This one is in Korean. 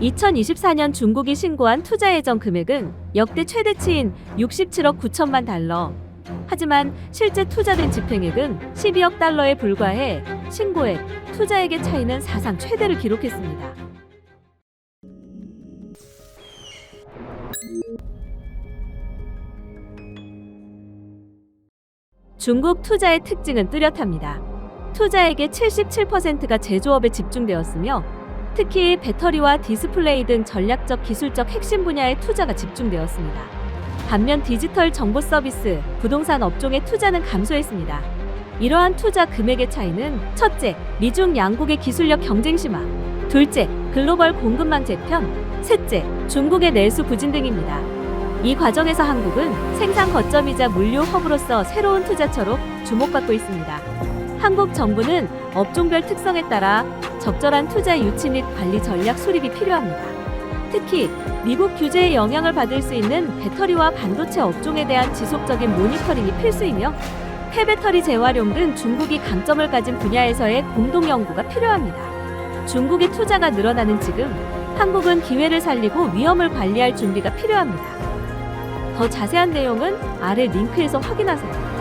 2024년 중국이 신고한 투자 예정 금액은 역대 최대치인 67억 9천만 달러. 하지만 실제 투자된 집행액은 12억 달러에 불과해 신고액, 투자액의 차이는 사상 최대를 기록했습니다. 중국 투자의 특징은 뚜렷합니다. 투자액의 77%가 제조업에 집중되었으며 특히 배터리와 디스플레이 등 전략적 기술적 핵심 분야에 투자가 집중되었습니다. 반면 디지털 정보 서비스, 부동산 업종의 투자는 감소했습니다. 이러한 투자 금액의 차이는 첫째, 미중 양국의 기술력 경쟁 심화, 둘째, 글로벌 공급망 재편, 셋째, 중국의 내수 부진 등입니다. 이 과정에서 한국은 생산 거점이자 물류 허브로서 새로운 투자처로 주목받고 있습니다. 한국 정부는 업종별 특성에 따라 적절한 투자 유치 및 관리 전략 수립이 필요합니다. 특히 미국 규제에 영향을 받을 수 있는 배터리와 반도체 업종에 대한 지속적인 모니터링이 필수이며 폐배터리 재활용 등 중국이 강점을 가진 분야에서의 공동 연구가 필요합니다. 중국의 투자가 늘어나는 지금 한국은 기회를 살리고 위험을 관리할 준비가 필요합니다. 더 자세한 내용은 아래 링크에서 확인하세요.